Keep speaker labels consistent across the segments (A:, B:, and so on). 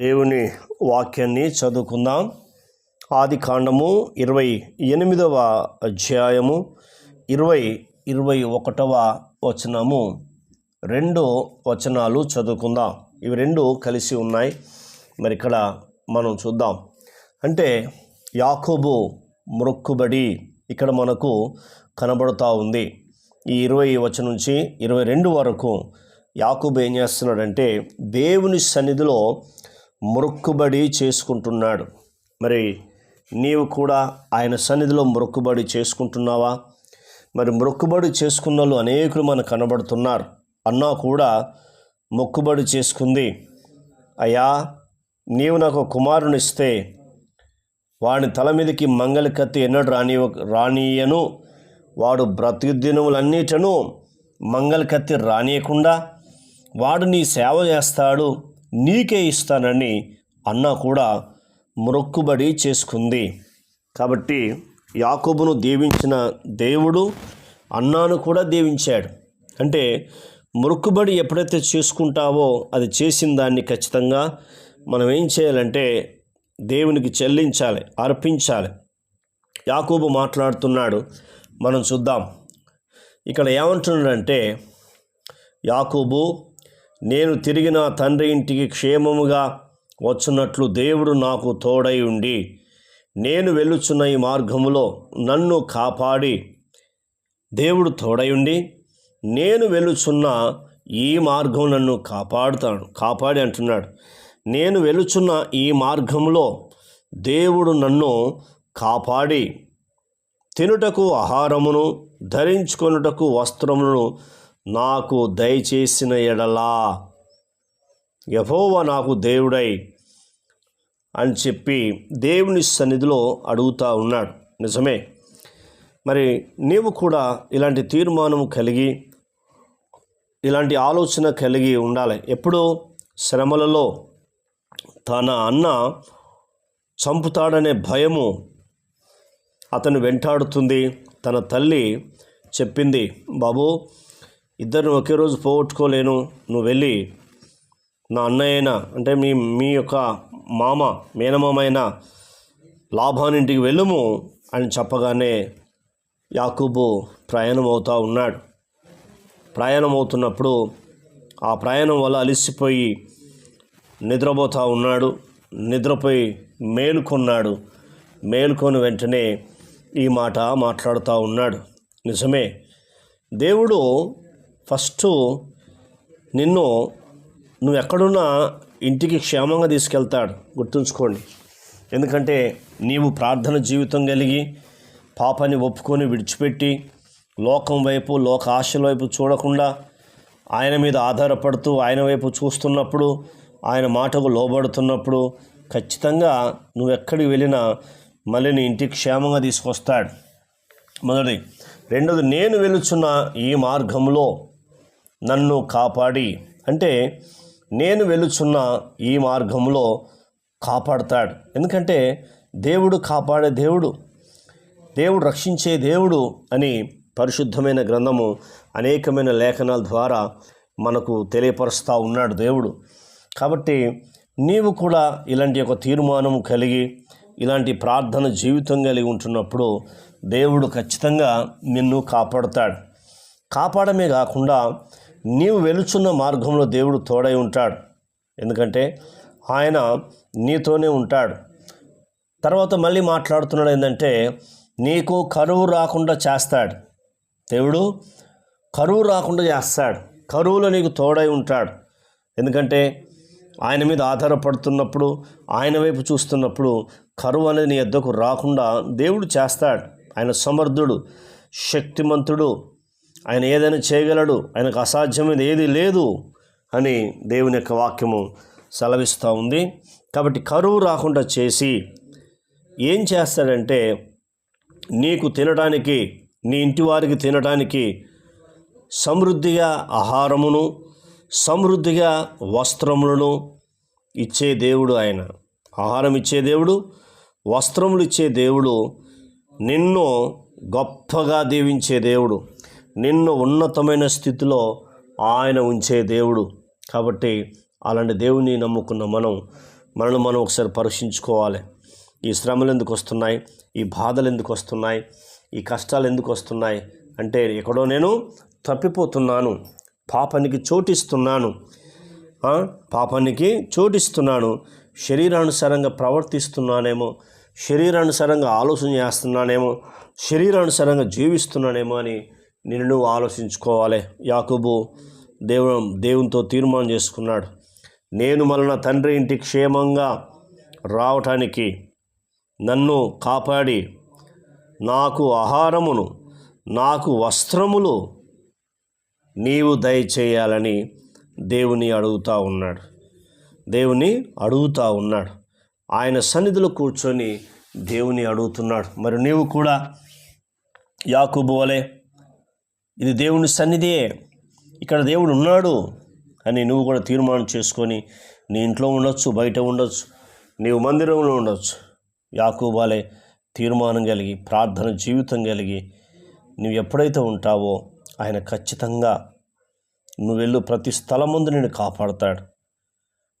A: దేవుని వాక్యాన్ని చదువుకుందాం. ఆది కాండము ఇరవై ఎనిమిదవ అధ్యాయము ఇరవై ఇరవై ఒకటవ వచనము. రెండు వచనాలు చదువుకుందాం. ఇవి రెండు కలిసి ఉన్నాయి. మరి ఇక్కడ మనం చూద్దాం. అంటే యాకోబు మొక్కుబడి ఇక్కడ మనకు కనబడుతూ ఉంది. ఈ ఇరవై వచనం నుంచి ఇరవై రెండు వరకు యాకూబు ఏం చేస్తున్నాడంటే దేవుని సన్నిధిలో మొక్కుబడి చేసుకుంటున్నాడు. మరి నీవు కూడా ఆయన సన్నిధిలో మొక్కుబడి చేసుకుంటున్నావా? మరి మొక్కుబడి చేసుకున్న వాళ్ళు అనేకులు మనకు కనబడుతున్నారు. అన్నా కూడా మొక్కుబడి చేసుకుంది. అయ్యా నీవు నాకు ఒక కుమారుని ఇస్తే వాడి తల మీదకి మంగళ కత్తి ఎన్నడు రాని రానియను వాడు బ్రతుకుదినములన్నిటను మంగళ కత్తి రానియకుండా వాడు నీ సేవ చేస్తాడు. నీకే ఇస్తానని అన్న కూడా మొక్కుబడి చేసుకుంది. కాబట్టి యాకోబును దీవించిన దేవుడు అన్నాను కూడా దీవించాడు. అంటే మొక్కుబడి ఎప్పుడైతే చేసుకుంటావో అది చేసిన దాన్ని ఖచ్చితంగా మనం ఏం చేయాలంటే దేవునికి చెల్లించాలి అర్పించాలి. యాకోబు మాట్లాడుతున్నాడు మనం చూద్దాం. ఇక్కడ ఏమంటున్నాడంటే యాకోబు నేను తిరిగి నా తండ్రి ఇంటికి క్షేమముగా వచ్చున్నట్లు దేవుడు నాకు తోడై ఉండి నేను వెళ్ళుచున్న ఈ మార్గములో నన్ను కాపాడి దేవుడు తోడై ఉండి నేను వెళ్ళుచున్న ఈ మార్గం నన్ను కాపాడుతాడు. కాపాడి అంటున్నాడు. నేను వెలుచున్న ఈ మార్గంలో దేవుడు నన్ను కాపాడి తినుటకు ఆహారమును ధరించుకొనుటకు వస్త్రమును నాకు దయచేసిన ఎడలా. యహోవా నాకు దేవుడై అని చెప్పి దేవుని సన్నిధిలో అడుగుతా ఉన్నాడు. నిజమే. మరి నీవు కూడా ఇలాంటి తీర్మానం కలిగి ఇలాంటి ఆలోచన కలిగి ఉండాలి. ఎప్పుడు శ్రమలలో తన అన్న చంపుతాడనే భయము అతను వెంటాడుతుంది. తన తల్లి చెప్పింది బాబు ఇద్దరిని ఒకే రోజు పోగొట్టుకోలేను. నువ్వు వెళ్ళి నా అన్నయ్యన అంటే మీ మీ యొక్క మామ మేనమామైన లాభానింటికి వెళ్ళుము అని చెప్పగానే యాకూబు ప్రయాణం అవుతూ ఉన్నాడు. ప్రయాణం అవుతున్నప్పుడు ఆ ప్రయాణం వల్ల అలిసిపోయి నిద్రపోతూ ఉన్నాడు. నిద్రపోయి మేలుకొన్నాడు. మేలుకొని వెంటనే ఈ మాట మాట్లాడుతూ ఉన్నాడు. నిజమే దేవుడు ఫస్ట్ నిన్ను నువ్వు ఎక్కడున్నా ఇంటికి క్షేమంగా తీసుకెళ్తాడు. గుర్తుంచుకోండి. ఎందుకంటే నీవు ప్రార్థన జీవితం కలిగి పాపాన్ని ఒప్పుకొని విడిచిపెట్టి లోకం వైపు లోక ఆశల వైపు చూడకుండా ఆయన మీద ఆధారపడుతూ ఆయన వైపు చూస్తున్నప్పుడు ఆయన మాటకు లోబడుతున్నప్పుడు ఖచ్చితంగా నువ్వు ఎక్కడికి వెళ్ళినా మళ్ళీ నీ ఇంటికి క్షేమంగా తీసుకొస్తాడు. మొదటి రెండోది నేను వెలుచున్న ఈ మార్గంలో నన్ను కాపాడి. అంటే నేను వెలుచున్న ఈ మార్గంలో కాపాడతాడు. ఎందుకంటే దేవుడు కాపాడే దేవుడు. దేవుడు రక్షించే దేవుడు అని పరిశుద్ధమైన గ్రంథము అనేకమైన లేఖనాల ద్వారా మనకు తెలియపరుస్తూ ఉన్నాడు దేవుడు. కాబట్టి నీవు కూడా ఇలాంటి ఒక తీర్మానం కలిగి ఇలాంటి ప్రార్థన జీవితం కలిగి ఉంటున్నప్పుడు దేవుడు ఖచ్చితంగా నిన్ను కాపాడుతాడు. కాపాడమే కాకుండా నీవు వెలుచున్న మార్గంలో దేవుడు తోడై ఉంటాడు. ఎందుకంటే ఆయన నీతోనే ఉంటాడు. తర్వాత మళ్ళీ మాట్లాడుతున్నాడు ఏంటంటే నీకు కరువు రాకుండా చేస్తాడు. దేవుడు కరువు రాకుండా చేస్తాడు. కరువులో నీకు తోడై ఉంటాడు. ఎందుకంటే ఆయన మీద ఆధారపడుతున్నప్పుడు ఆయన వైపు చూస్తున్నప్పుడు కరువు అనేది నీ ఎద్దకు రాకుండా దేవుడు చేస్తాడు. ఆయన సమర్థుడు శక్తిమంతుడు ఆయన ఏదైనా చేయగలడు ఆయనకు అసాధ్యమైనది ఏది లేదు అని దేవుని యొక్క వాక్యము సెలవిస్తూ ఉంది. కాబట్టి కరువు రాకుండా చేసి ఏం చేస్తాడంటే నీకు తినడానికి నీ ఇంటి వారికి తినడానికి సమృద్ధిగా ఆహారమును సమృద్ధిగా వస్త్రములను ఇచ్చే దేవుడు ఆయన. ఆహారం ఇచ్చే దేవుడు వస్త్రములు ఇచ్చే దేవుడు నిన్ను గొప్పగా దీవించే దేవుడు. నిన్ను ఉన్నతమైన స్థితిలో ఆయన ఉంచే దేవుడు. కాబట్టి అలాంటి దేవుని నమ్ముకున్న మనం మనల్ని మనం ఒకసారి పరీక్షించుకోవాలి. ఈ శ్రమలు ఎందుకు వస్తున్నాయి? ఈ బాధలు ఎందుకు వస్తున్నాయి? ఈ కష్టాలు ఎందుకు వస్తున్నాయి? అంటే ఎక్కడో నేను తప్పిపోతున్నాను. పాపానికి చోటిస్తున్నాను. పాపానికి చోటిస్తున్నాను. శరీరానుసారంగా ప్రవర్తిస్తున్నానేమో శరీరానుసారంగా ఆలోచన చేస్తున్నానేమో శరీరానుసారంగా జీవిస్తున్నానేమో అని నిన్ను నువ్వు ఆలోచించుకోవాలి. యాకుబు దేవుడు దేవునితో తీర్మానం చేసుకున్నాడు. నేను మళ్ళీ తండ్రి ఇంటి క్షేమంగా రావటానికి నన్ను కాపాడి నాకు ఆహారమును నాకు వస్త్రములు నీవు దయచేయాలని దేవుని అడుగుతా ఉన్నాడు. దేవుని అడుగుతా ఉన్నాడు. ఆయన సన్నిధిలో కూర్చొని దేవుని అడుగుతున్నాడు. మరి నీవు కూడా యాకుబు వలే ఇది దేవుని సన్నిధియే. ఇక్కడ దేవుడు ఉన్నాడు అని నువ్వు కూడా తీర్మానం చేసుకొని నీ ఇంట్లో ఉండొచ్చు బయట ఉండొచ్చు నీవు మందిరంలో ఉండొచ్చు. యాకూబాలే తీర్మానం కలిగి ప్రార్థన జీవితం కలిగి నువ్వు ఎప్పుడైతే ఉంటావో ఆయన ఖచ్చితంగా నువ్వు వెళ్ళు ప్రతి స్థలం ముందు నిన్ను కాపాడతాడు.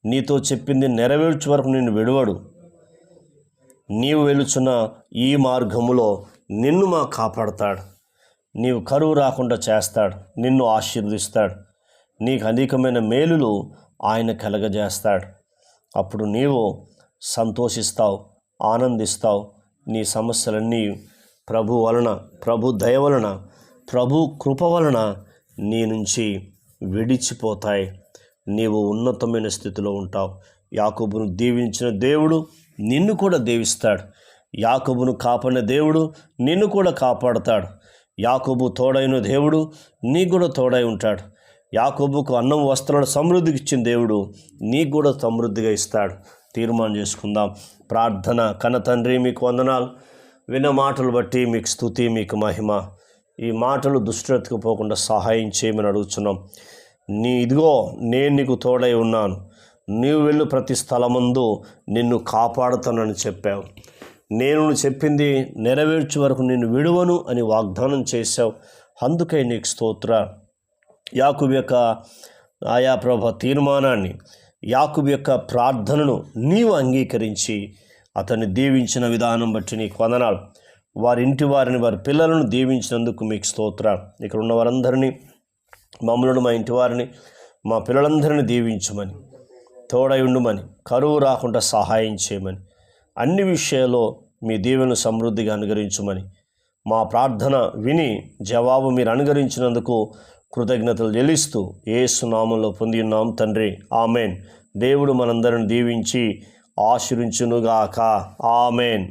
A: నీతో చెప్పింది నెరవేర్చే వరకు నిన్ను విడవడు. నీవు వెలుచున్న ఈ మార్గములో నిన్ను మా కాపాడతాడు. నీవు కరువు రాకుండా చేస్తాడు నిన్ను ఆశీర్వదిస్తాడు. నీకు అనేకమైన మేలులు ఆయన కలగజేస్తాడు. అప్పుడు నీవు సంతోషిస్తావు ఆనందిస్తావు. నీ సమస్యలన్నీ ప్రభు వలన ప్రభు దయ వలన ప్రభు కృప వలన నీ నుంచి విడిచిపోతాయి. నీవు ఉన్నతమైన స్థితిలో ఉంటావు. యాకోబును దీవించిన దేవుడు నిన్ను కూడా దీవిస్తాడు. యాకోబును కాపాడిన దేవుడు నిన్ను కూడా కాపాడతాడు. యాకోబు తోడైన దేవుడు నీకు కూడా తోడై ఉంటాడు. యాకోబుకు అన్నం వస్త్రాలు సమృద్ధికి ఇచ్చిన దేవుడు నీకు కూడా సమృద్ధిగా ఇస్తాడు. తీర్మానం చేసుకుందాం. ప్రార్థన కన తండ్రి మీకు వందనాలు. విన్న మాటలు బట్టి మీకు స్థుతి మీకు మహిమ. ఈ మాటలు దుష్టతకు పోకుండా సహాయం చేయమని అడుగుతున్నాం నీ ఇదిగో నేను నీకు తోడై ఉన్నాను. నీవు వెళ్ళు ప్రతి స్థలమందు నిన్ను కాపాడుతానని చెప్పావు. నేను చెప్పింది నెరవేర్చే వరకు నేను విడువను అని వాగ్దానం చేశావు. అందుకే నీకు స్తోత్ర. యాకుబ్ యొక్క ఆయా ప్రభ తీర్మానాన్ని యాకుబ్ యొక్క ప్రార్థనను నీవు అంగీకరించి అతన్ని దీవించిన విధానం బట్టి నీకు వందనాలు. వారి ఇంటి వారిని వారి పిల్లలను దీవించినందుకు మీకు స్తోత్ర. ఇక్కడ ఉన్న వారందరినీ మమ్మలను మా ఇంటి వారిని మా పిల్లలందరినీ దీవించమని తోడై ఉండుమని కరువు రాకుండా సహాయం చేయమని అన్ని విషయాల్లో మీ దీవెను సమృద్ధిగా అనుగరించుమని మా ప్రార్థన విని జవాబు మీరు అనుగరించినందుకు కృతజ్ఞతలు చెల్లిస్తూ సునామంలో పొంది ఉన్నాం తండ్రి. ఆమెన్. దేవుడు మనందరిని దీవించి ఆశీర్వించునుగాక. ఆమెన్.